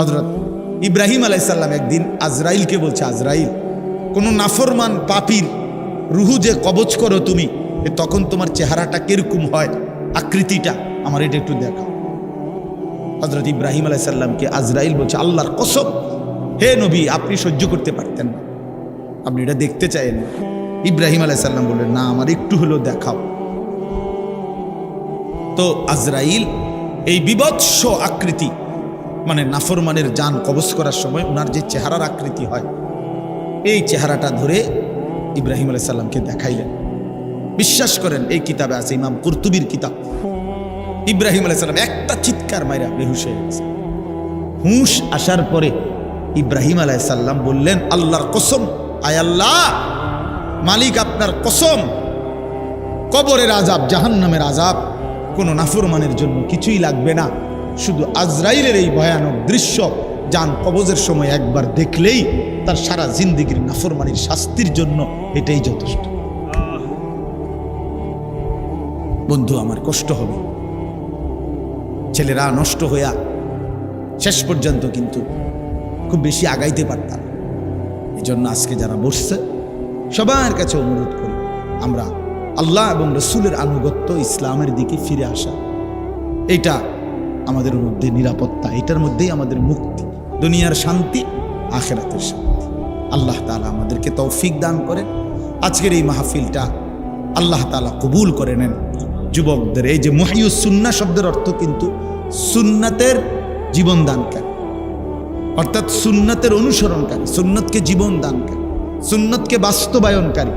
হজরত ইব্রাহিম আলাইসাল্লাম একদিন আজরাইলকে বলছে, আজরাইল, কোনো নাফরমান পাপির রুহু যে কবচ করো তুমি তখন তোমার চেহারাটা কীরকম হয়? আকৃতিটা আমার এটা একটু দেখাও। হজরত ইব্রাহিম আলাইসাল্লামকে আজরাইল বলছে, আল্লাহর কসম, হে নবী, আপনি সহ্য করতে পারতেন না। আপনি এটা দেখতে চাইেন ইব্রাহিম আলাইসাল্লাম বললেন, না, আমার একটু হলেও দেখাও। তো আজরাইল এই বিভৎস আকৃতি মানে নাফরমানের যান কবজ করার সময় ওনার যে চেহারার আকৃতি হয়, এই চেহারাটা ধরে ইব্রাহিম আলাইসাল্লামকে দেখাইলেন। বিশ্বাস করেন, এই কিতাবে আছে, ইমাম কুরতুবির কিতাব। ইব্রাহিম আলাইসাল্লাম একটা চিৎকার মাইরা বেহুশ হয়ে গেছে। হুঁশ আসার পরে ইব্রাহিম আলাইসাল্লাম বললেন, আল্লাহর কসম, আয় আল্লাহ! মালিক আপনার কসম। কবরের আজাব জাহান্নামের আজাব কোনো নাফরমানের জন্য কিছুই লাগবে না। শুধু আজরাইলের এই ভয়ানক দৃশ্য যান কবজের সময় একবার দেখলেই তার সারা জিন্দিগির নাফরমানির শাস্তির জন্য এটাই যথেষ্ট। বন্ধু, আমার কষ্ট হবে। ছেলেরা নষ্ট হইয়া শেষ পর্যন্ত কিন্তু খুব বেশি আগাইতে পারতাম। এই জন্য আজকে যারা বসছে, সবার কাছে অনুরোধ করি, আমরা আল্লাহ এবং রসুলের আনুগত্য ইসলামের দিকে ফিরে আসা। এইটা আমাদের মধ্যে নিরাপত্তা, এটার মধ্যেই আমাদের মুক্তি। দুনিয়ার শান্তি, আখেরাতের শান্তি। আল্লাহ তালা আমাদেরকে তৌফিক দান করেন। আজকের এই মাহফিলটা আল্লাহ তালা কবুল করে নেন। যুবকদের, এই যে মহিউস সুন্না শব্দের অর্থ কিন্তু সুন্নাতের জীবন দানকারী। অর্থাৎ সুন্নতের অনুসরণকারী, সুন্নতকে জীবন দানকারী, সুন্নতকে বাস্তবায়নকারী।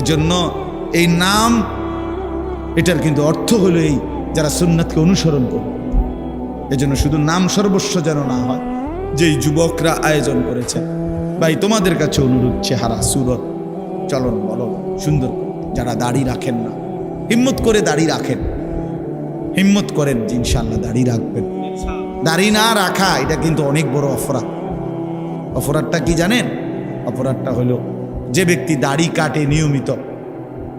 এজন্য এই নাম, এটার কিন্তু অর্থ হলো এই, যারা সুন্নতকে অনুসরণ করবে এজন্য শুধু নাম সর্বস্ব যেন না হয়, যেই যুবকরা আয়োজন করেছেন। ভাই, তোমাদের কাছে অনুরোধ, চেহারা, সুরত, চলন বলন, সুন্দর যারা দাড়ি রাখেন না, হিম্মত করে দাড়ি রাখেন। হিম্মত করেন ইনশাল্লাহ দাড়ি রাখবেন। দাড়ি না রাখা, এটা কিন্তু অনেক বড় অপরাধ। অপরাধটা কি জানেন? অপরাধটা হলো, যে ব্যক্তি দাড়ি কাটে নিয়মিত,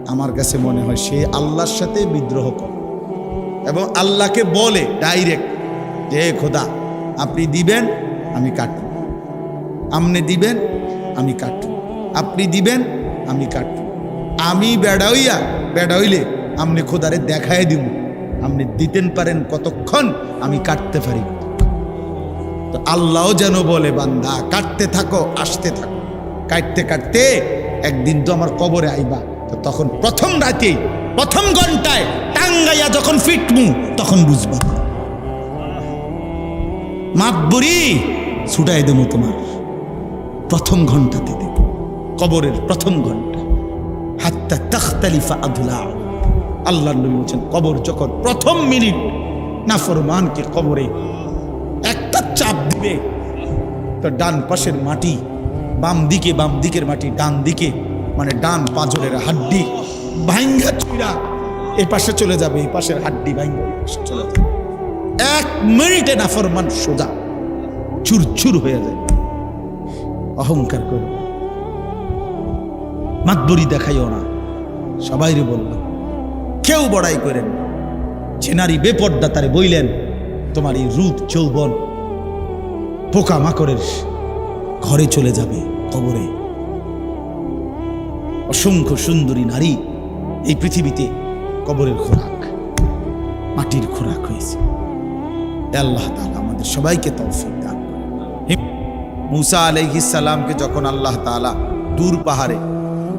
আমার কাছে মনে হয় সে আল্লাহর সাথে বিদ্রোহ করে এবং আল্লাহকে বলে, ডাইরেক্ট যে "হে খোদা, আপনি দিবেন, আমি কাটব। আপনি দিবেন, আমি কাটব। আপনি দিবেন, আমি কাটব। আমি বেড়াইয়া, বেড়াইলে আপনি খোদারে দেখায় দিব। আপনি দিতেন পারেন কতক্ষণ, আমি কাটতে পারি। তো আল্লাহও যেন বলে, বান্দা, কাটতে থাকো, আসতে থাকো। কাটতে কাটতে একদিন তো আমার কবরে আইবা। তো তখন প্রথম রাতেই, প্রথম ঘন্টায় টাঙ্গাইয়া যখন ফিটমু, তখন বুঝবা। মাতবরি ছুটাই দেবো তোমার। প্রথম ঘন্টাতে দেব। কবরের প্রথম ঘণ্টা হাত্তা তখতালিফা আধুলা আল্লাহ নবী বলছেন, কবর যখন প্রথম মিনিট। নাফরমানকে কবরে একটা চাপ দিবে। তো ডান পাশের মাটি, বাম দিকে, বাম দিকের মাটি, ডান দিকে মানে ডান পাঁজরের হাড্ডি ভাঙ্গা চুইরা এই পাশে চলে যাবে এই পাশের হাড্ডি এই চলে যাবে। এক মিনিটে নাফরমান সোজা। চুরচুর হয়ে যায়। অহংকার করে। মাতবরি দেখাইও না। সবাইরে বলল, কেউ বড়াই করেন যে নারী বেপর্দা তারে বইলেন, তোমার এই রূপ যৌবন পোকা মাকড়ের ঘরে চলে যাবে কবরে। অসংখ্য সুন্দরী নারী এই পৃথিবীতে কবরের খোরাক, মাটির খোরাক হয়েছে। আল্লাহ তাআলা আমাদের সবাইকে তৌফিক দান মুসা আলাইহিস সালামকে যখন আল্লাহ তাআলা দূর পাহাড়ে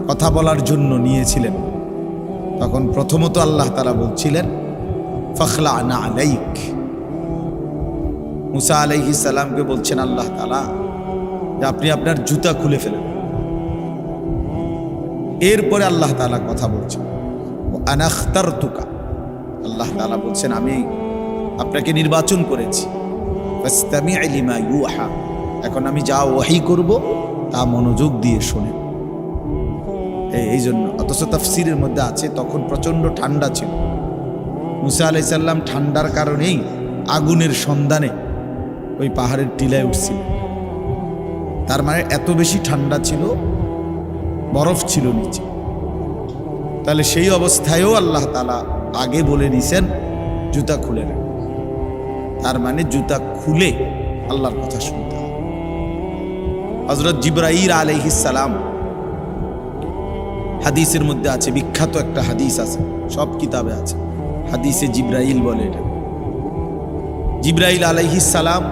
কথা বলার জন্য নিয়েছিলেন, তখন প্রথমত আল্লাহ তালা বলছিলেন, ফখলা আনা আলাইক। মুসা সালামকে বলছেন, আল্লাহ তালা যে আপনি আপনার জুতা খুলে ফেলেন। এরপরে আল্লাহ তাআলা কথা বলছেন আনাখতার তুকা আল্লাহ তাআলা বলছেন, আমি আপনাকে নির্বাচন করেছি। এখন আমি যা ওয়াহি করব, তা মনোযোগ দিয়ে শোনেন। এই- জন্য। অথচ তাফসিরের মধ্যে আছে, তখন প্রচণ্ড ঠান্ডা ছিল। মুসা আলাইসাল্লাম ঠান্ডার কারণেই আগুনের সন্ধানে ওই পাহাড়ের টিলায় উঠছিল তার মানে এত বেশি ঠান্ডা ছিল, বরফ ছিল নিচে। তাহলে সেই অবস্থায়ও আল্লাহ তালা আগে বলে নিছেন, জুতা খুলে নেন। তার মানে জুতা খুলে আল্লাহর কথা শুনতে হবে। হজরত জিব্রাইল আলহিসাম হাদিসের মধ্যে আছে, বিখ্যাত একটা হাদিস আছে, সব কিতাবে আছে। হাদিসে জিব্রাইল বলে এটা। জিব্রাইল আলাইহিসালাম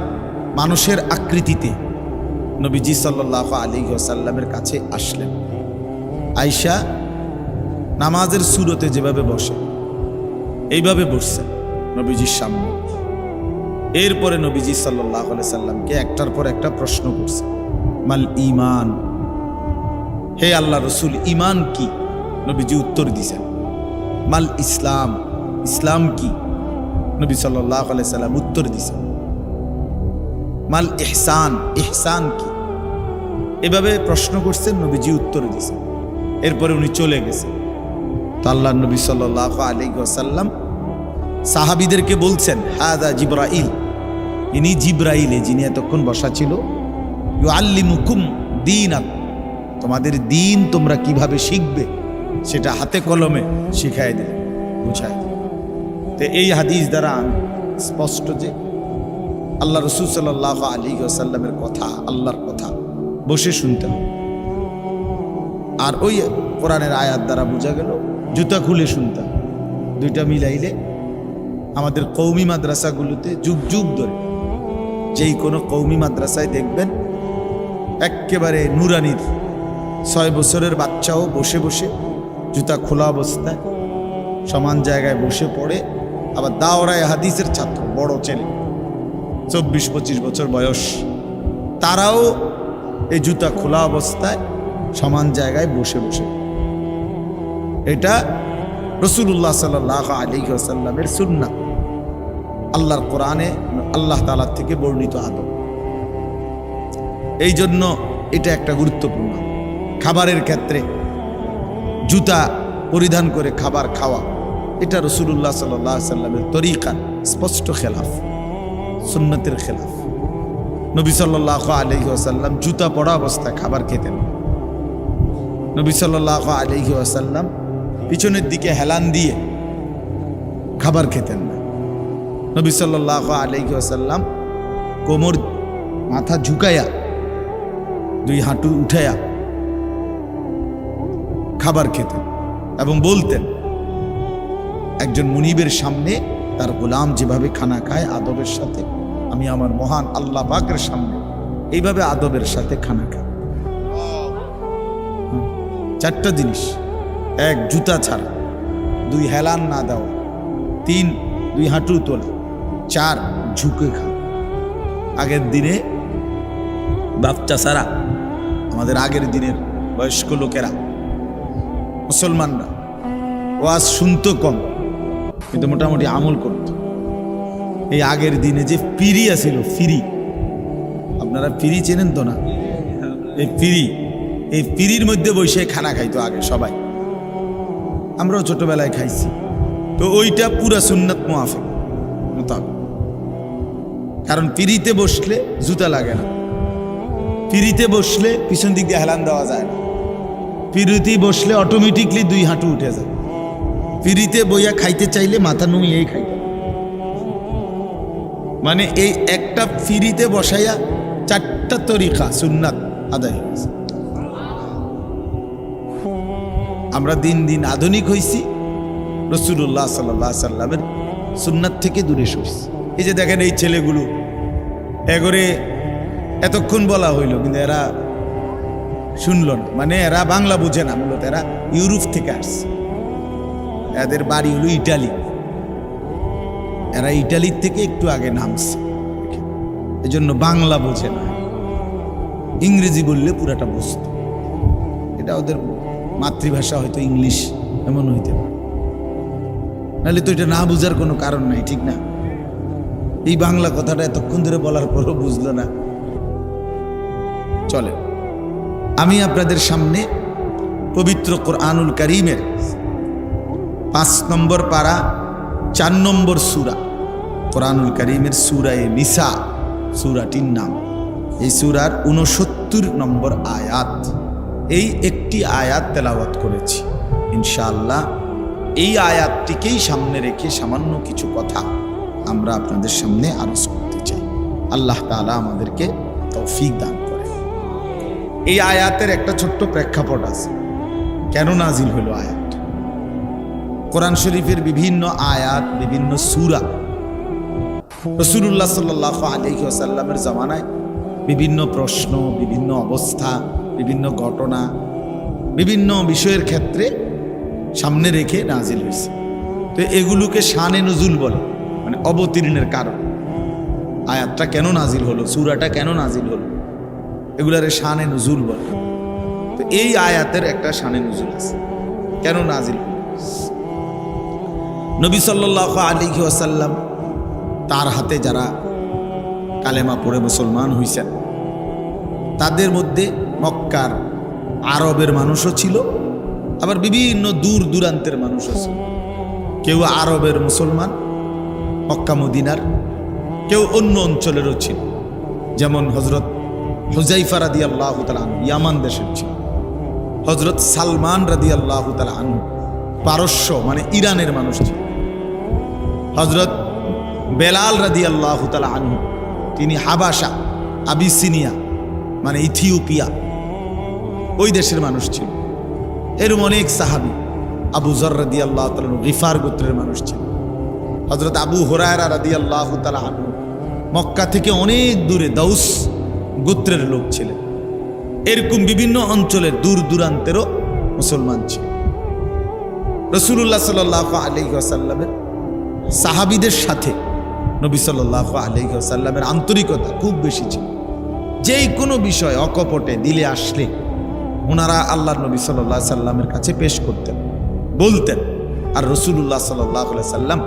মানুষের আকৃতিতে নবীজি সাল্লাহ আলী সাল্লামের কাছে আসলেন। আয়শা নামাজের সুরতে যেভাবে বসে, এইভাবে বসছেন নবীজির সামনে। এরপরে নবীজি সাল্লাহ সাল্লামকে একটার পর একটা প্রশ্ন করছে, মাল ইমান হে আল্লাহ রসুল ইমান কি? নবীজি উত্তর দিছেন, মাল ইসলাম? ইসলাম কি? নবী সাল্লাহ সাল্লাম উত্তর দিছেন, মাল ইহসান? ইহসান কি? এভাবে প্রশ্ন করছেন, নবীজি উত্তর দিছেন। এরপরে উনি চলে গেছেন তো আল্লাহ নবী সাল্লাহ আলী সাল্লাম সাহাবিদেরকে বলছেন হাদা জিব্রাইল। ইনি জিব্রাইলে, যিনি এতক্ষণ বসা ছিল। ইউ আল্লি মুকুম দিন তোমাদের দিন তোমরা কীভাবে শিখবে, সেটা হাতে কলমে শিখাই বুঝাই দিলেন। তো এই হাদিস দ্বারা স্পষ্ট যে আল্লাহ রসুল সাল্লাহ আলী সাল্লামের কথা, আল্লাহর কথা বসে শুনতেন আর ওই কোরআনের আয়াত দ্বারা বোঝা গেল, জুতা খুলে শুনতাম দুইটা মিলাইলে আমাদের কৌমি মাদ্রাসাগুলোতে যুগ যুগ ধরে যেই কোনো কৌমি মাদ্রাসায় দেখবেন একেবারে নুরানির ছয় বছরের বাচ্চাও বসে বসে জুতা খোলা অবস্থায় সমান জায়গায় বসে পড়ে, আবার দাওরায় হাদিসের ছাত্র, বড় ছেলে, চব্বিশ পঁচিশ বছর বয়স। তারাও এই জুতা খোলা অবস্থায় সমান জায়গায় বসে বসে। এটা রসুল্লাহ সাল্লাহ আলী আসাল্লামের সুন্না আল্লাহর কোরআনে আল্লাহ তালার থেকে বর্ণিত আদব। এই জন্য এটা একটা গুরুত্বপূর্ণ। খাবারের ক্ষেত্রে জুতা পরিধান করে খাবার খাওয়া, এটা রসুল্লাহ সাল্লাহ সাল্লামের তরিকার স্পষ্ট খেলাফ, সুন্নতের খেলাফ। নবী সাল্লাহ আলহি আসাল্লাম জুতা পড়া অবস্থায় খাবার খেতেন। নবী সাল্লাহ আলহি আসাল্লাম পিছনের দিকে হেলান দিয়ে খাবার খেতেন না। নবী সাল্লাহ আলহি আসাল্লাম কোমর মাথা ঝুঁকাইয়া, দুই হাঁটু উঠাইয়া খাবার খেতেন এবং বলতেন, একজন মুনিবের সামনে তার গোলাম যেভাবে খানা খায়, আদবের সাথে আমি আমার মহান আল্লাহ পাকের সামনে এইভাবে আদবের সাথে খানা খাই। চারটা জিনিস। এক, জুতা ছাড়া। দুই, হেলান না দেওয়া। তিন, দুই হাঁটু তোলা। চার ঝুঁকে খাওয়া আগের দিনে বাচ্চা সারা, আমাদের আগের দিনের বয়স্ক লোকেরা, মুসলমানরা, ওয়াজ শুনতো কম, কিন্তু মোটামুটি আমল করত। এই আগের দিনে যে ফিরি আছিল ফিরি আপনারা ফিরি চেনেন তো না? এই ফিরি এই ফিরির মধ্যে বসে খানা খাইতো আগে সবাই। আমরাও ছোটবেলায় খাইছি। তো ওইটা পুরা সুন্নত মোয়াফে মোতাবেক কারণ ফিরিতে বসলে জুতা লাগে না। ফিরিতে বসলে পিছন দিক দিয়ে হেলান দেওয়া যায় না। ফিরিতে বসলে অটোমেটিকলি দুই হাঁটু উঠে যায়। ফিরিতে বইয়া খাইতে চাইলে মাথা নুইয়েই খাই মানে এই একটা ফিরিতে বসাইয়া চারটা তরিকা সুন্নাত আদায় হয়েছে আমরা দিন দিন আধুনিক হইছি। রসুল্লাহ সাল্লাহ সাল্লামের সুন্নাত থেকে দূরে সরছি। এই যে দেখেন এই ছেলেগুলো এগরে এতক্ষণ বলা হইল, কিন্তু এরা শুনল না। মানে এরা বাংলা বুঝে না, মূলত এরা ইউরোপ থেকে আসছে। এদের বাড়ি হলো ইটালি। এরা ইটালির থেকে একটু আগে নামছে। এই জন্য বাংলা বোঝে না। ইংরেজি বললে পুরাটা বুঝত। এটা ওদের মাতৃভাষা, হয়তো ইংলিশ এমন হইতে পারে। নাহলে তো এটা না বুঝার কোনো কারণ নাই, ঠিক না? এই বাংলা কথাটা এতক্ষণ ধরে বলার পরও বুঝলো না। চলে। আমি আপনাদের সামনে পবিত্র কোরআনুল করিমের পাঁচ নম্বর পাড়া চার নম্বর সুরা, কোরআনুল করিমের সুরায় নিসা, সুরাটির নাম। এই সুরার উনসত্তর নম্বর আয়াত। এই একটি আয়াত তেলাওয়াত করেছি। ইনশাআল্লাহ এই আয়াতটিকেই সামনে রেখে সামান্য কিছু কথা আমরা আপনাদের সামনে আলোচ করতে চাই। আল্লাহ তাআলা আমাদেরকে তৌফিক দান করে এই আয়াতের একটা ছোট্ট প্রেক্ষাপট আছে। কেন নাজিল হলো আয়াত? কোরআন শরীফের বিভিন্ন আয়াত, বিভিন্ন সুরা রসুল্লাহ সাল্লাহ আলহি আসাল্লামের জামানায় বিভিন্ন প্রশ্ন, বিভিন্ন অবস্থা, বিভিন্ন ঘটনা, বিভিন্ন বিষয়ের ক্ষেত্রে সামনে রেখে নাজিল হয়েছে। তো এগুলোকে শানে নজুল বলে। মানে অবতীর্ণের কারণ। আয়াতটা কেন নাজিল হলো? সুরাটা কেন নাজিল হলো? এগুলারে শানে নজুল বলে। তো এই আয়াতের একটা শানে নজুল আছে। কেন নাজিল নবী সাল্লাহ আলী ওয়াসাল্লাম তার হাতে যারা কালেমা পড়ে মুসলমান হইছেন, তাদের মধ্যে মক্কার আরবের মানুষও ছিল, আবার বিভিন্ন দূর দূরান্তের মানুষও ছিল। কেউ আরবের মুসলমান মক্কা মদিনার কেউ অন্য অঞ্চলেরও ছিল। যেমন হজরত হুজাইফা রাদি আল্লাহ তালান ইয়ামান দেশের ছিল। হজরত সালমান রাদি আল্লাহ তালান পারস্য মানে ইরানের মানুষ ছিল। হজরত বেলাল রাদি আল্লাহ আনহু, তিনি হাবাসা, আবিসিনিয়া মানে ইথিওপিয়া, ওই দেশের মানুষ ছিল। এরম অনেক সাহাবি, আবু জর রাদি আল্লাহ তালু রিফার গোত্রের মানুষ ছিল। হজরত আবু হরায়রা রাদি আল্লাহ তালা মক্কা থেকে অনেক দূরে দাউস গোত্রের লোক ছিলেন। এরকম বিভিন্ন অঞ্চলের দূর দূরান্তেরও মুসলমান ছিল। রসুল্লাহ সাল আলী আসাল্লামের সাহাবিদের সাথে নবী সাল আলহিসাল্লামের আন্তরিকতা খুব বেশি ছিল। যেই কোনো বিষয় অকপটে দিলে আসলে ওনারা আল্লাহ নবী সাল্লাহ সাল্লামের কাছে পেশ করতেন, বলতেন। আর রসুল্লাহ সাল্লাহ সাল্লাম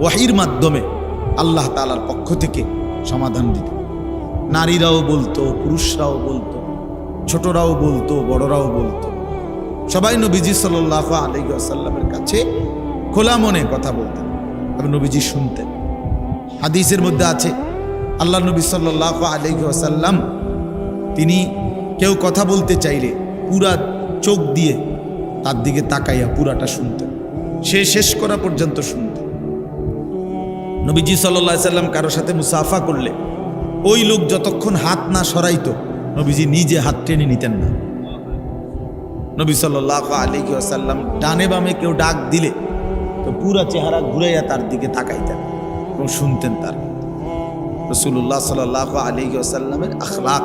ওয়াহির মাধ্যমে আল্লাহ তালার পক্ষ থেকে সমাধান দিতেন নারীরাও বলতো, পুরুষরাও বলতো, ছোটরাও বলতো, বড়রাও বলতো। সবাই নবীজি সাল্লাহ আলী আসাল্লামের কাছে খোলা মনে কথা বলতেন এবং নবীজি শুনতেন। হাদিসের মধ্যে আছে, আল্লাহ নবী সাল্লাহ আলহি আসাল্লাম তিনি কেউ কথা বলতে চাইলে পুরা চোখ দিয়ে তার দিকে তাকাইয়া পুরাটা শুনতেন। সে শেষ করা পর্যন্ত শুনতেন। নবীজি সাল্লাহ সাল্লাম কারোর সাথে মুসাফা করলে ওই লোক যতক্ষণ হাত না সরাইতো, নবীজি নিজে হাত টেনে নিতেন না। নবী সাল্লাহ আলী আসাল্লাম ডানে বামে কেউ ডাক দিলে তো পুরা চেহারা ঘুরাইয়া তার দিকে তাকাইতেন এবং শুনতেন তার। রসুল্লাহ সাল আলী আসাল্লামের আখলাক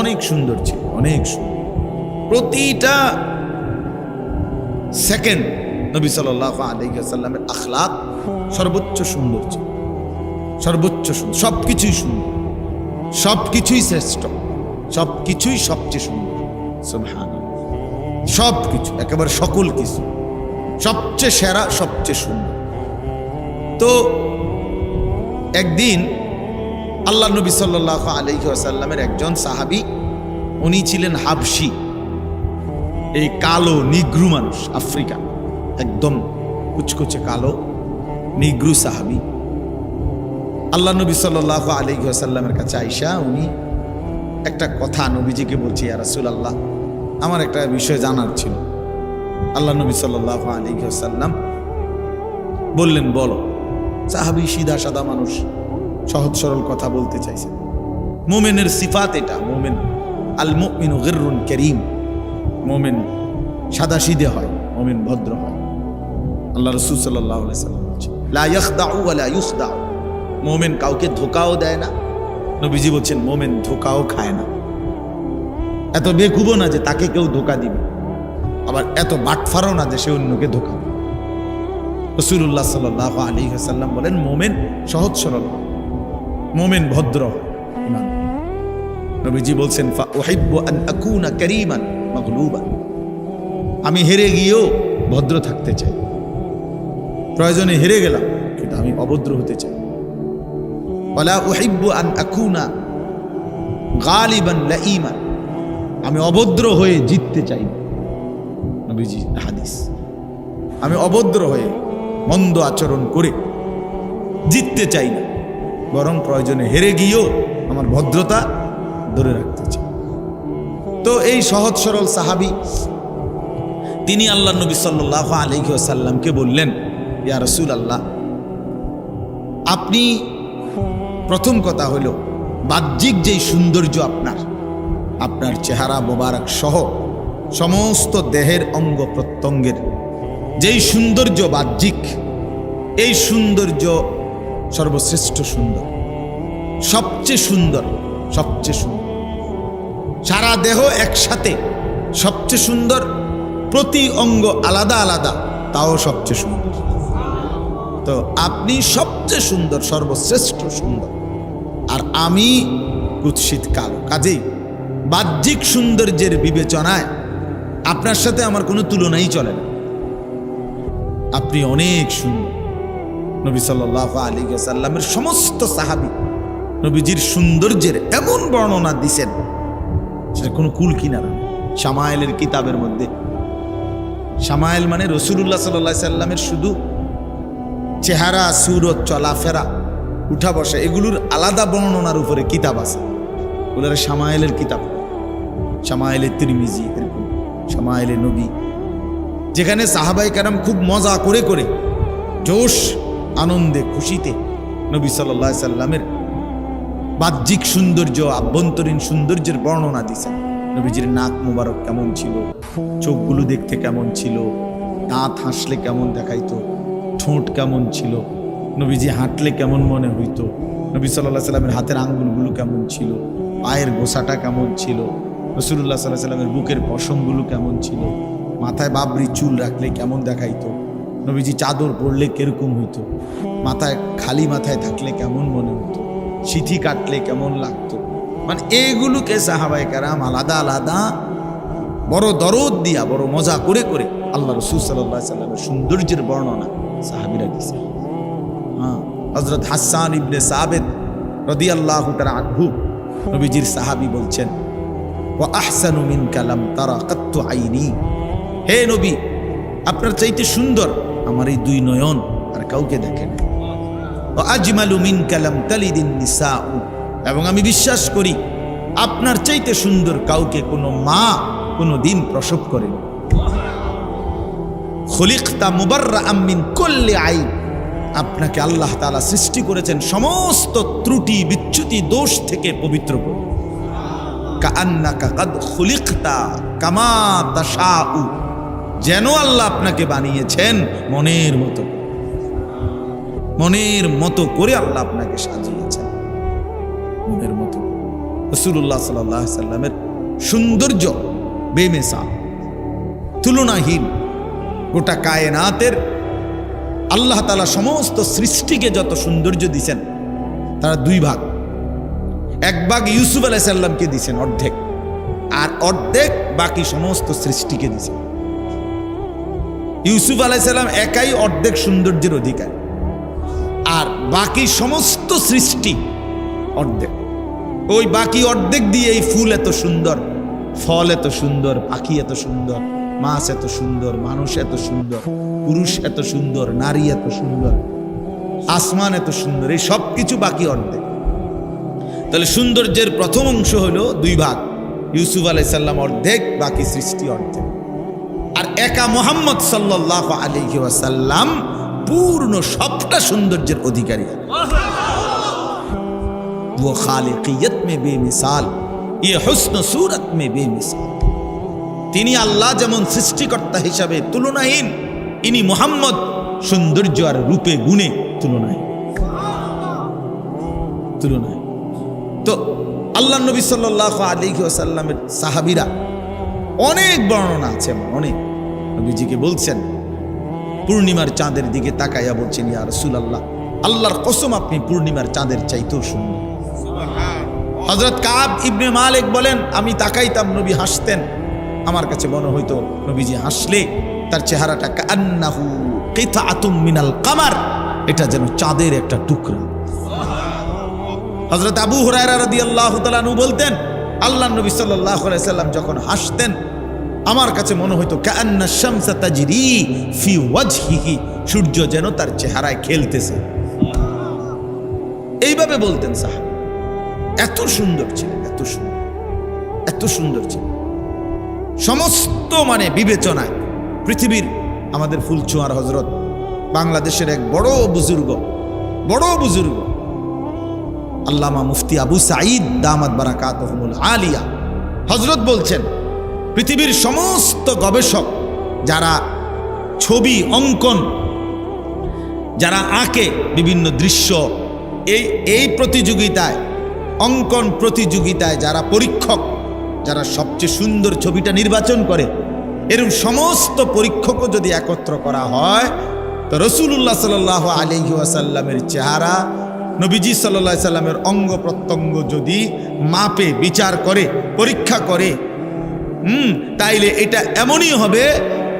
অনেক সুন্দর ছিল, অনেক সুন্দর। প্রতিটা সেকেন্ড নবী সাল্লাহ আলী আসাল্লামের আখলাক সর্বোচ্চ সুন্দর সর্বোচ্চ সুন্দর সব কিছুই সুন্দর সব কিছুই শ্রেষ্ঠ সব কিছুই সবচেয়ে সুন্দর সব কিছু একেবারে সকল কিছু, সবচেয়ে সেরা, সবচেয়ে সুন্দর। তো একদিন আল্লাহ নবী সাল্লাহ আলহিহাসাল্লামের একজন সাহাবি, উনি ছিলেন হাবসি এই কালো, নিগ্রু মানুষ আফ্রিকা একদম কুচকুচে কালো নিগ্রু সাহাবি। আল্লাহ নবী সাল্লাহ আলহিহাসাল্লামের কাছে আইসা উনি একটা কথা নবীজিকে বলছি আর রাসুল আল্লাহ আমার একটা বিষয় জানার ছিল। আল্লাহ নবী সাল্লাহ আলী সাল্লাম বললেন, বলো। সাহাবি সিধা সাদা মানুষ, সহজ সরল কথা বলতে চাইছে। মোমেনের সিফাত এটা, মোমেন। আল মুমিন গিররুন করিম। মোমেন সাদা সিদে হয়, মোমেন ভদ্র হয়। আল্লাহ রসুল সাল্লাহ সাল্লাম বলছে লা ইয়াখদাউ ওয়া মোমেন কাউকে ধোকাও দেয় না। নবীজি বলছেন, মোমেন ধোকাও খায় না। এত বেকুবও না যে তাকে কেউ ধোকা দিবে। আবার এত বাটফারও না যে সে অন্যকে ধোকা দিবে। রসুল্লাহ সাল্লাহ আলী হাসাল্লাম বলেন, মোমেন সহজ সরল মোমেন ভদ্র নবীজি বলছেন, "ফা উহিব্বু আন আকুনা কারীমান মাগলুবান। আমি হেরে গিয়েও ভদ্র থাকতে চাই। প্রয়োজনে হেরে গেলাম, কিন্তু আমি অভদ্র হতে চাই। ওয়ালা উহিব্বু আন আকুনা গালিবান লাঈমান। আমি অভদ্র হয়ে জিততে চাই। নবীজি হাদিস। আমি অভদ্র হয়ে মন্দ আচরণ করে জিততে চাই না। বরং প্রয়োজনে হেরে গিয়েও আমার ভদ্রতা ধরে রাখতে চাই। তো এই সহজ সরল সাহাবি, তিনি আল্লাহ নবী সাল্লাহ আলহিসাল্লামকে বললেন ইয়া রসুল আল্লাহ আপনি প্রথম কথা হলো, বাহ্যিক যেই সৌন্দর্য আপনার আপনার চেহারা মোবারক সহ সমস্ত দেহের অঙ্গ প্রত্যঙ্গের যেই সৌন্দর্য বাহ্যিক, এই সৌন্দর্য সর্বশ্রেষ্ঠ সুন্দর। সবচেয়ে সুন্দর সবচেয়ে সুন্দর। সারা দেহ একসাথে সবচেয়ে সুন্দর, প্রতি অঙ্গ আলাদা আলাদা, তাও সবচেয়ে সুন্দর। তো আপনি সবচেয়ে সুন্দর, সর্বশ্রেষ্ঠ সুন্দর। আর আমি কুৎসিত কালো। কাজেই বাহ্যিক সৌন্দর্যের বিবেচনায় আপনার সাথে আমার কোনো তুলনাই চলে না। আপনি অনেক সুন্দর। নবী সাল্লাহ আলী সাল্লামের সমস্ত সাহাবি নবীজির সৌন্দর্যের এমন বর্ণনা দিছেন, সেটা কোনো কুল কিনারা। সামায়েলের কিতাবের মধ্যে। সামায়েল মানে রসুল্লাহ সাল্লাহ সাল্লামের শুধু চেহারা, সুরত, চলাফেরা, উঠা বসা, এগুলোর আলাদা বর্ণনার উপরে কিতাব আছে। ওগুলোর সামায়েলের কিতাব। সামায়েলের তিরমিজি, এরকম। সামায়েলের নবী। যেখানে সাহাবাই কারাম খুব মজা করে করে, জোশ, আনন্দে, খুশিতে নবী সাল্লাহ সাল্লামের বাহ্যিক সৌন্দর্য, আভ্যন্তরীণ সৌন্দর্যের বর্ণনা দিছেন নবীজির নাক মুবারক কেমন ছিল? চোখগুলো দেখতে কেমন ছিল? দাঁত হাসলে কেমন দেখাইতো? ঠোঁট কেমন ছিল? নবীজি হাঁটলে কেমন মনে হইতো? নবী সাল্লাহ সাল্লামের হাতের আঙ্গুলগুলো কেমন ছিল? পায়ের গোসাটা কেমন ছিল? রসুল্লাহ সাল্লাহ সাল্লামের বুকের পশমগুলো কেমন ছিল? মাথায় বাবরি চুল রাখলে কেমন দেখাইতো? নবীজি চাদর পরলে কীরকম হইতো? মাথায় খালি মাথায় থাকলে কেমন মনে হতো সিথি কাটলে কেমন লাগতো? মানে এইগুলোকে সাহাবাই কারাম আলাদা আলাদা বড় দরদ দিয়া, বড় মজা করে করে আল্লাহ রসুল সাল্লাহ সাল্লামের সৌন্দর্যের বর্ণনা সাহাবিরা দিছে। হ্যাঁ হজরত হাসান ইবনে সাবেদ রদি আল্লাহ আনহু নবীজির সাহাবি বলছেন ও কালাম তারা কাত্তু আইনি। হে নবী, আপনার চাইতে সুন্দর আমার এই দুই নয়ন আর কাউকে দেখেন ও আজমালু মিন কালাম তালিদিন নিসাউ। এবং আমি বিশ্বাস করি, আপনার চাইতে সুন্দর কাউকে কোনো মা কোনো দিন প্রসব করেন। খলিকতা মুবাররা আমিন কল্লে আই আপনাকে আল্লাহ তাআলা সৃষ্টি করেছেন সমস্ত ত্রুটি, বিচ্যুতি, দোষ থেকে পবিত্র কাদ কামা যেন আল্লাহ আপনাকে বানিয়েছেন মনের মতো। মনের মতো করে আল্লাহ আপনাকে সাজিয়েছেন। মনের মতো। রসুল্লাহ সাল্লাহ সাল্লামের সৌন্দর্য বেমেসা তুলনাহীন গোটা কায়নাতের আল্লাহ তালা সমস্ত সৃষ্টিকে যত সৌন্দর্য দিছেন, তারা দুই ভাগ। এক ভাগ ইউসুফ আলাইসাল্লামকে দিছেন অর্ধেক, আর অর্ধেক বাকি সমস্ত সৃষ্টিকে দিছেন। ইউসুফ আলাইসাল্লাম একাই অর্ধেক সৌন্দর্যের অধিকার, আর বাকি সমস্ত সৃষ্টি অর্ধেক। ওই বাকি অর্ধেক দিয়ে এই ফুল এত সুন্দর, ফল এত সুন্দর, পাখি এত সুন্দর মাছ এত সুন্দর মানুষ এত সুন্দর পুরুষ এত সুন্দর নারী এত সুন্দর আসমান এত সুন্দর এই সব কিছু বাকি অর্ধেক তাহলে সৌন্দর্যের প্রথম অংশ হলো দুই ভাগ ইউসুফ আলাইসাল্লাম অর্ধেক বাকি সৃষ্টি অর্ধেক আর একা মোহাম্মদ সাল্লাহ আলহি ওয়াসাল্লাম পূর্ণ সবটা সৌন্দর্যের অধিকারী वो खालिकियत में बेमिसाल ये हुस्न सूरत में बेमिसाल তিনি আল্লাহ যেমন সৃষ্টিকর্তা হিসাবে তুলনাহীন ইনি মোহাম্মদ সৌন্দর্য আর রূপে গুণে তুলনায় তুলনায় তো আল্লাহ নবী সাল্লাহ আলী ওসাল্লামের সাহাবিরা অনেক বর্ণনা আছে এমন, অনেক। নবীজিকে বলছেন পূর্ণিমার চাঁদের দিকে তাকাইয়া বলছেন ইয়া রসুল আল্লাহ আল্লাহর কসম আপনি পূর্ণিমার চাঁদের চাইতেও সুন্দর। হজরত কাব ইবনে মালিক বলেন আমি তাকাইতাম নবী হাসতেন। আমার কাছে মনে হইতো, নবীজি হাসলে তার চেহারাটা কান্নাহু কিতাআতুম মিনাল কামার। এটা যেন চাঁদের একটা টুকরা। হজরত আবু হুরায়রা রাদিয়াল্লাহু তাআলা নু বলতেন, আল্লাহ নবী সাল্লাল্লাহু আলাইহি সাল্লাম যখন হাসতেন, আমার কাছে মনে হইতো কান্না শামসা তাজরি ফি ওয়াজহিহি, সূর্য যেন তার চেহারায় খেলতেছে। এইভাবে বলতেন সাহাব। এত সুন্দর ছিলেন, এত সুন্দর। এত সুন্দর ছিল সমস্ত মানে বিবেচনায় পৃথিবীর আমাদের ফুলচুয়ার হজরত, বাংলাদেশের এক বড় বুজুর্গ বড় বুজুর্গ, আল্লামা মুফতি আবু সাঈদ দামাত বারাকাত আলিয়া। হজরত বলছেন, পৃথিবীর সমস্ত গবেষক যারা ছবি, অঙ্কন, যারা আঁকে বিভিন্ন দৃশ্য, এই এই প্রতিযোগিতায়, অঙ্কন প্রতিযোগিতায় যারা পরীক্ষক যারা সবচেয়ে সুন্দর ছবিটা নির্বাচন করে এরকম সমস্ত পরীক্ষকও যদি একত্র করা হয়, তো রসুল্লাহ সাল আলহি আসাল্লামের চেহারা, নবীজি সাল্লা সাল্লামের অঙ্গ প্রত্যঙ্গ যদি মাপে, বিচার করে, পরীক্ষা করে, হুম, তাইলে এটা এমনই হবে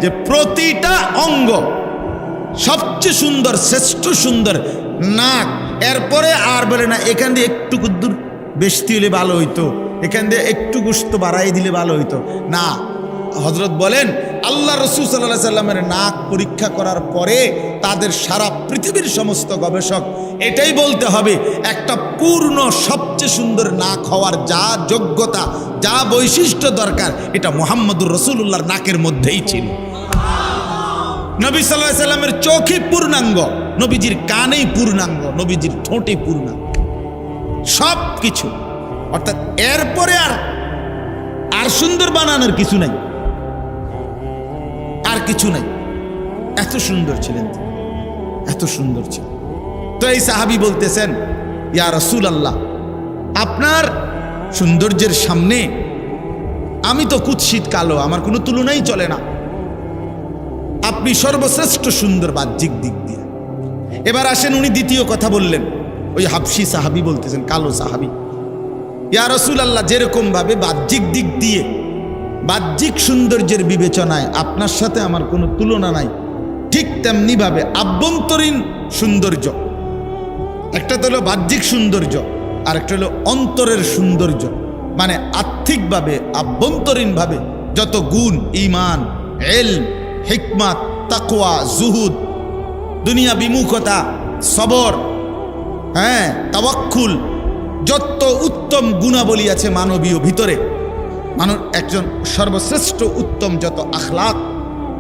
যে প্রতিটা অঙ্গ সবচেয়ে সুন্দর, শ্রেষ্ঠ সুন্দর নাক, এরপরে আর বলে না, এখান দিয়ে একটু দূর, বেশি হলে ভালো হইতো। এখান দিয়ে একটু গুস্ত বাড়াই দিলে ভালো হইতো। না হজরত বলেন, আল্লাহ রসুল সাল্লাহ সাল্লামের নাক পরীক্ষা করার পরে তাদের সারা পৃথিবীর সমস্ত গবেষক এটাই বলতে হবে, একটা পূর্ণ, সবচেয়ে সুন্দর নাক হওয়ার যা যোগ্যতা, যা বৈশিষ্ট্য দরকার, এটা মোহাম্মদুর রসুল্লাহর নাকের মধ্যেই ছিল। নবী সাল্লাহ সাল্লামের চোখে পূর্ণাঙ্গ, নবীজির কানেই পূর্ণাঙ্গ, নবীজির ঠোঁটে পূর্ণাঙ্গ। সব কিছু অর্থাৎ এরপরে আর আর সুন্দর বানানোর কিছু নাই। আর কিছু নাই। এত সুন্দর ছিলেন এত সুন্দর ছিল তো এই সাহাবি বলতেছেন, ইয়া রসুল আল্লাহ আপনার সৌন্দর্যের সামনে আমি তো কুৎসিত কালো, আমার কোনো তুলনাই চলে না। আপনি সর্বশ্রেষ্ঠ সুন্দর বাহ্যিক দিক দিয়ে। এবার আসেন উনি দ্বিতীয় কথা বললেন। ওই হাফসি সাহাবি বলতেছেন, কালো সাহাবি। ইয়া রসুল আল্লাহ যেরকম ভাবে বাহ্যিক দিক দিয়ে, বাহ্যিক সৌন্দর্যের বিবেচনায় আপনার সাথে আমার কোনো তুলনা নাই, ঠিক তেমনি ভাবে আভ্যন্তরীণ সৌন্দর্য। একটা তো হলো বাহ্যিক সৌন্দর্য আর একটা হলো অন্তরের সৌন্দর্য। মানে আর্থিকভাবে, আভ্যন্তরীণভাবে যত গুণ ইমান এল হিকমাত, তাকওয়া জুহুদ দুনিয়া বিমুখতা, সবর হ্যাঁ তাওয়াক্কুল যত উত্তম গুণাবলী আছে মানবীয় ভিতরে, মানুষ একজন সর্বশ্রেষ্ঠ উত্তম যত আখলাক,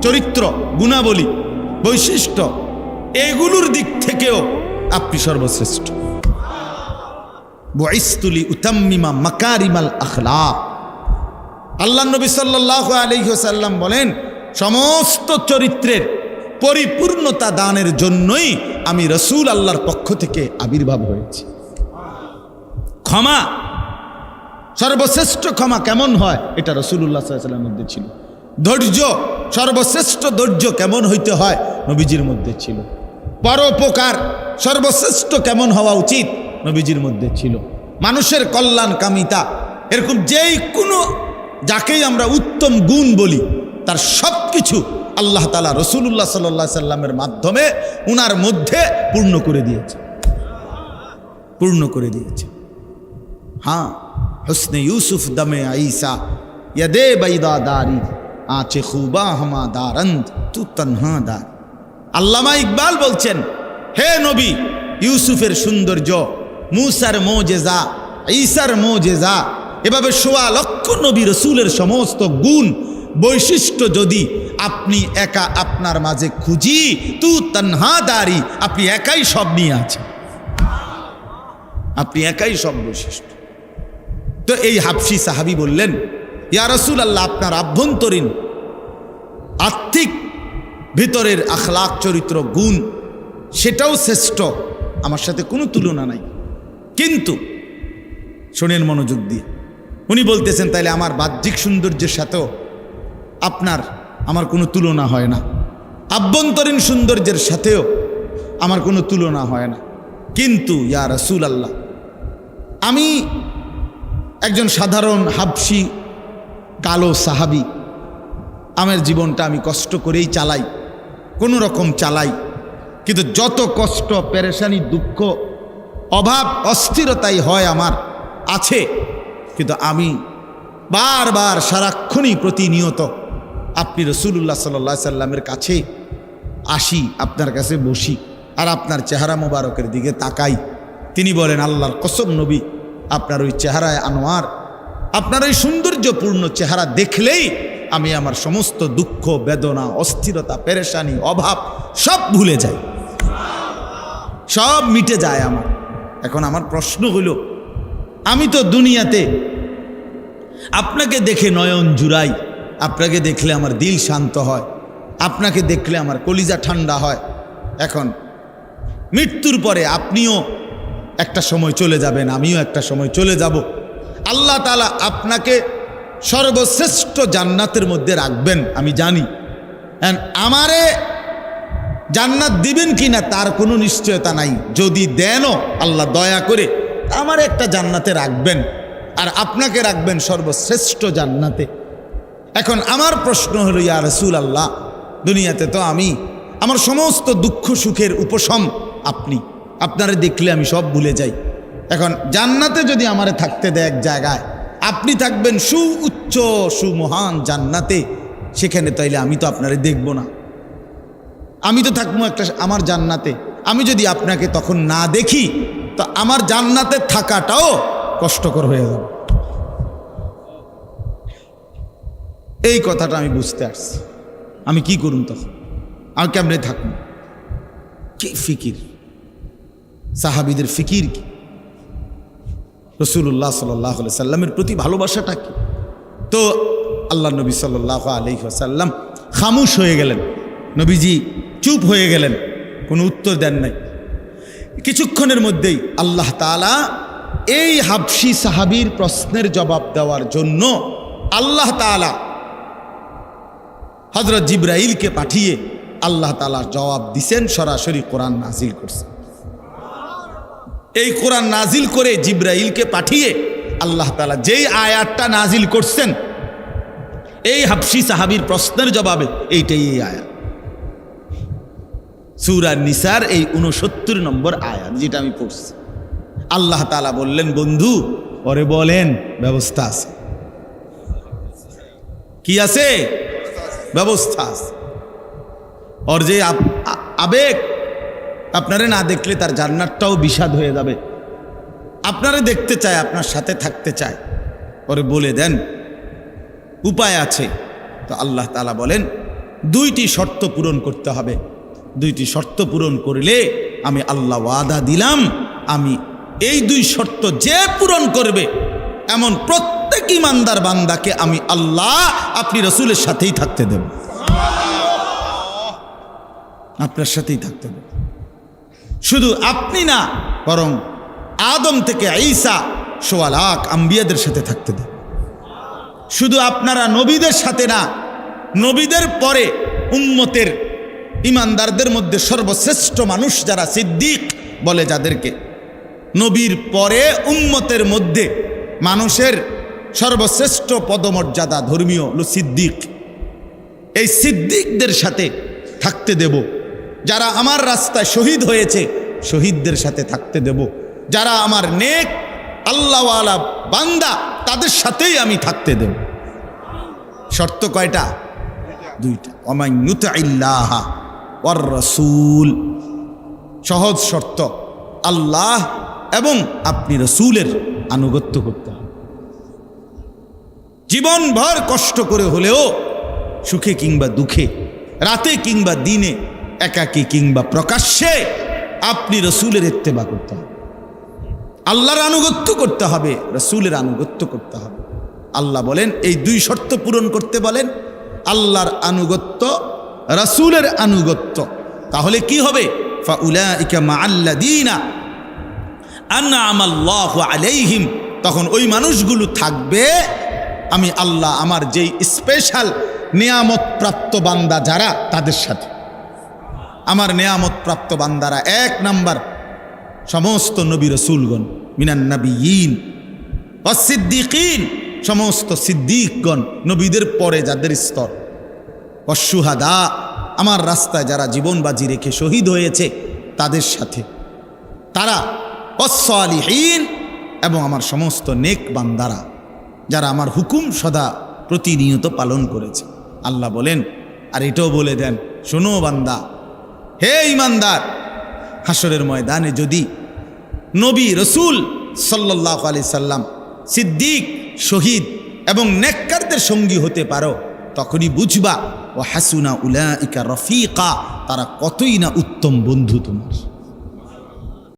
চরিত্র, গুণাবলী, বৈশিষ্ট্য, এগুলোর দিক থেকেও আপনি সর্বশ্রেষ্ঠ। বয়স্তুলি উতাম্মিমা মাকারিমাল আখলাক। আল্লাহ নবী সাল্লাহ আলহ্লাম বলেন, সমস্ত চরিত্রের পরিপূর্ণতা দানের জন্যই আমি রসুল আল্লাহর পক্ষ থেকে আবির্ভাব হয়েছি। ক্ষমা। সর্বশ্রেষ্ঠ ক্ষমা কেমন হয়? এটা রসুল্লাহ সাল্লামের মধ্যে ছিল। ধৈর্য, সর্বশ্রেষ্ঠ ধৈর্য কেমন হইতে হয়? নবীজির মধ্যে ছিল। পরোপকার, সর্বশ্রেষ্ঠ কেমন হওয়া উচিত? নবীজির মধ্যে ছিল। মানুষের কল্যাণ কামিতা। এরকম যেই কোনো, যাকেই আমরা উত্তম গুণ বলি, তার সব কিছু আল্লাহ তালা রসুল্লাহ সাল্লা সাল্লামের মাধ্যমে, উনার মধ্যে পূর্ণ করে দিয়েছে। পূর্ণ করে দিয়েছে। হ্যাঁ হসনে ইউসুফ দমে আইসা ইয়দে বৈদা দারি আচে খুবা হামা দারন্দ তু তন্হা দার আল্লামা ইকবাল বলছেন হে নবী ইউসুফের সৌন্দর্য মুসার মোজেজা ঈসার মোজেজা এভাবে সোয়া লক্ষ নবী রসুলের সমস্ত গুণ, বৈশিষ্ট্য যদি আপনি একা আপনার মাঝে খুঁজি, তু তন্হা দারি, আপনি একাই সব নিয়ে আছেন। আপনি একাই সব বৈশিষ্ট্য। তো এই হাফসি সাহাবি বললেন, ইয়া রসুল আল্লাহ আপনার আভ্যন্তরীণ আর্থিক ভিতরের আখলাক, চরিত্র, গুণ, সেটাও শ্রেষ্ঠ। আমার সাথে কোনো তুলনা নাই। কিন্তু শোনেন মনোযোগ দিয়ে। উনি বলতেছেন, তাইলে আমার বাহ্যিক সৌন্দর্যের সাথেও আপনার, আমার কোনো তুলনা হয় না। আভ্যন্তরীণ সৌন্দর্যের সাথেও আমার কোনো তুলনা হয় না। কিন্তু, ইয়া রসুল আল্লাহ আমি একজন সাধারণ হাবসি কালো সাহাবি। আমার জীবনটা আমি কষ্ট করেই চালাই, কোনো রকম চালাই। কিন্তু যত কষ্ট, পেরেশানি, দুঃখ, অভাব, অস্থিরতাই হয় আমার, আছে। কিন্তু আমি বারবার সারাক্ষণই প্রতিনিয়ত আপনি রসুল্লাহ সাল্লা সাল্লামের কাছে আসি, আপনার কাছে বসি, আর আপনার চেহারা মোবারকের দিকে তাকাই। তিনি বলেন, আল্লাহর কসম নবী আপনার ওই চেহারায় আনোয়ার, আপনার ওই সৌন্দর্যপূর্ণ চেহারা দেখলেই আমি আমার সমস্ত দুঃখ, বেদনা, অস্থিরতা, পেরেশানি, অভাব সব ভুলে যাই। সব মিটে যায় আমার। এখন আমার প্রশ্ন হইল, আমি তো দুনিয়াতে আপনাকে দেখে নয়ন জুড়াই, আপনাকে দেখলে আমার দিল শান্ত হয়, আপনাকে দেখলে আমার কলিজা ঠান্ডা হয়। এখন মৃত্যুর পরে আপনিও একটা সময় চলে যাবেন, আমিও একটা সময় চলে যাব। আল্লাহ তালা আপনাকে সর্বশ্রেষ্ঠ জান্নাতের মধ্যে রাখবেন, আমি জানি। আমারে জান্নাত দিবেন কি না তার কোনো নিশ্চয়তা নাই। যদি দেনও, আল্লাহ দয়া করে আমার একটা জান্নাতে রাখবেন, আর আপনাকে রাখবেন সর্বশ্রেষ্ঠ জান্নাতে। এখন আমার প্রশ্ন হলো, ইয়া রসুল আল্লাহ দুনিয়াতে তো আমি, আমার সমস্ত দুঃখ সুখের উপশম আপনি। আপনারে দেখলে আমি সব ভুলে যাই। এখন জান্নাতে যদি আমারে থাকতে দেয় এক জায়গায়, আপনি থাকবেন সু উচ্চ সুমহান জান্নাতে। সেখানে তাইলে আমি তো আপনারে দেখব না। আমি তো থাকব একটা আমার জান্নাতে। আমি যদি আপনাকে তখন না দেখি, তো আমার জান্নাতে থাকাটাও কষ্টকর হয়ে যাবে। এই কথাটা আমি বুঝতে আসছি। আমি কি করুন তখন? আমি কেমনে থাকুন কি ফিকির? সাহাবিদের ফিকির কি? রসুল্লাহ সাল্লাহ সাল্লামের প্রতি ভালোবাসাটা কি? তো আল্লাহ নবী সাল্লাহ আলহিহাসাল্লাম খামুশ হয়ে গেলেন। নবীজি চুপ হয়ে গেলেন, কোনো উত্তর দেন নাই। কিছুক্ষণের মধ্যেই আল্লাহ তালা এই হাবসি সাহাবির প্রশ্নের জবাব দেওয়ার জন্য আল্লাহ তালা হজরত জিব্রাইলকে পাঠিয়ে আল্লাহ তালা জবাব দিছেন, সরাসরি কোরআন নাজিল করছে এই কোরআন নাজিল করে জিব্রাইলকে পাঠিয়ে আল্লাহ তালা যেই আয়াতটা নাজিল করছেন, এই হাফসি সাহাবির প্রশ্নের জবাবে এইটাই এই আয়াত। সুরা নিসার এই উনসত্তর নম্বর আয়াত যেটা আমি পড়ছি। আল্লাহ তালা বললেন, বন্ধু, পরে বলেন, ব্যবস্থা আছে। কি আছে? ব্যবস্থা আছে। ওর যে আবেগ আপনারে না দেখলে তার জান্নাতটাও বিষাদ হয়ে যাবে। আপনারে দেখতে চায়, আপনার সাথে থাকতে চায়। পরে বলে দেন, উপায় আছে। তো আল্লাহ তালা বলেন, দুইটি শর্ত পূরণ করতে হবে। দুইটি শর্ত পূরণ করলে আমি আল্লাহ ওয়াদা দিলাম, আমি এই দুই শর্ত যে পূরণ করবে, এমন প্রত্যেক ইমানদার বান্দাকে আমি আল্লাহ, আপনি রসুলের সাথেই থাকতে দেব। আপনার সাথেই থাকতে দেব। শুধু আপনি না, বরং আদম থেকে ঈসা সোয়া লাখ আম্বিয়াদের সাথে থাকতে দেব শুধু আপনারা নবীদের সাথে না, নবীদের পরে উম্মতের ইমানদারদের মধ্যে সর্বশ্রেষ্ঠ মানুষ যারা সিদ্দিক বলে যাদেরকে, নবীর পরে উম্মতের মধ্যে মানুষের সর্বশ্রেষ্ঠ পদমর্যাদা ধর্মীয় হলো সিদ্দিক। এই সিদ্দিকদের সাথে থাকতে দেব। যারা আমার রাস্তায় শহীদ হয়েছে, শহীদদের সাথে থাকতে দেব। যারা আমার নেক, আল্লাহওয়ালা বান্দা, তাদের সাথেই আমি থাকতে দেব। শর্ত কয়টা? দুইটা। ইল্লাহা ওয়ার রসুল। সহজ শর্ত, আল্লাহ এবং আপনি রসুলের আনুগত্য করতে হবে। জীবনভর কষ্ট করে হলেও সুখে কিংবা দুঃখে, রাতে কিংবা দিনে একাকী কিংবা প্রকাশ্যে আপনি রসুলের ইত্তেবা করতে হবে। আল্লাহর আনুগত্য করতে হবে, রসুলের আনুগত্য করতে হবে। আল্লাহ বলেন, এই দুই শর্ত পূরণ করতে বলেন, আল্লাহর আনুগত্য, রসুলের আনুগত্য। তাহলে কি হবে? আলাইহিম। তখন ওই মানুষগুলো থাকবে, আমি আল্লাহ আমার যেই স্পেশাল নিয়ামত প্রাপ্ত বান্দা যারা, তাদের সাথে। আমার নিয়ামত প্রাপ্ত বান্দারা, এক নাম্বার, সমস্ত নবী রসুলগণ, মিনান নবীন অসিদ্দিকিন, সমস্ত সিদ্দিকগণ, নবীদের পরে যাদের স্তর। অসুহাদা, আমার রাস্তায় যারা জীবন বাজি রেখে শহীদ হয়েছে, তাদের সাথে। তারা অসলিহীন এবং আমার সমস্ত নেক বান্দারা, যারা আমার হুকুম সদা প্রতিনিয়ত পালন করেছে। আল্লাহ বলেন, আর এটাও বলে দেন, শোনো বান্দা হে ইমানদার হাসরের ময়দানে যদি নবী রসুল সাল্লাহ আলি সাল্লাম সিদ্দিক, শহীদ এবং নেককারদের সঙ্গী হতে পারো, তখনই বুঝবা ও হাসুনা উলা ইকা রফিকা, তারা কতই না উত্তম বন্ধু তোমার।